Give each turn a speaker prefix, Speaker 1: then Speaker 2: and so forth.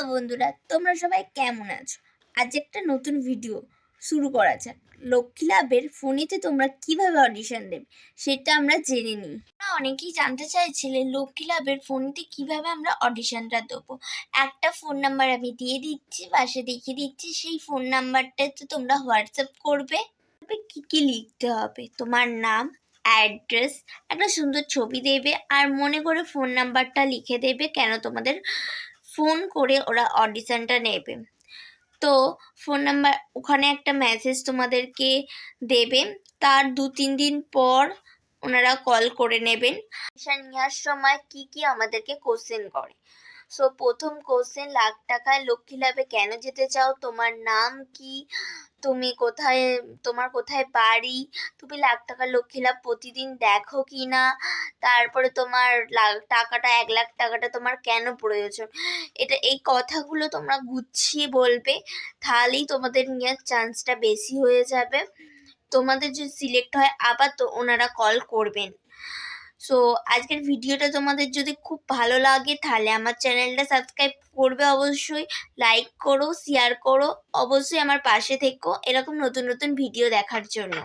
Speaker 1: Hello বন্ধুরা, তোমরা সবাই কেমন আছো? আজ একটা নতুন ভিডিও শুরু করা যাক। লক্ষ্মী লাভের ফোনেতে তোমরা কীভাবে অডিশন দেবে, সেটা আমরা জেনে নিই। তোমরা অনেকেই জানতে চাইছিলে লক্ষ্মী লাভের ফোনেতে কীভাবে আমরা অডিশনটা দেবো। একটা ফোন নাম্বার আমি দিয়ে দিচ্ছি, পাশে দেখিয়ে দিচ্ছি, সেই ফোন নাম্বারটাতে তোমরা হোয়াটসঅ্যাপ করবে। তবে কী কী লিখতে হবে, তোমার নাম অ্যাড্রেস একটা সুন্দর ছবি দেবে, আর মনে করে ফোন নাম্বারটা লিখে দেবে, কেন তোমাদের ফোন করে ওরা অডিশনটা নেবে। তো ফোন নাম্বার ওখানে একটা মেসেজ তোমাদেরকে দেবে। তার দু তিন দিন পর ওনারা কল করে নেবেন। নেওয়ার সময় কি কি আমাদেরকে কোশ্চেন করে। সো প্রথম কোশ্চেন লাখ টাকায় লক্ষ্মী লাভে কেন যেতে চাও? তোমার নাম কি? তুমি কোথায়, তোমার কোথায় বাড়ি? তুমি লাখ টাকার লক্ষ্মী লাভ প্রতিদিন দেখো কি না তারপরে তোমার লাখ, টাকাটা, এক লাখ টাকাটা তোমার কেন প্রয়োজন? এটা, এই কথাগুলো তোমরা গুছিয়ে বলবে, তাহলেই তোমাদের নেওয়ার চান্সটা বেশি হয়ে যাবে। তোমাদের যদি সিলেক্ট হয়, আবার তো ওনারা কল করবেন। সো আজকের ভিডিওটা তোমাদের যদি খুব ভালো লাগে, তাহলে আমার চ্যানেলটা সাবস্ক্রাইব করবে অবশ্যই। লাইক করো শেয়ার করো, অবশ্যই আমার পাশে থেকো। এরকম নতুন নতুন ভিডিও দেখার জন্য।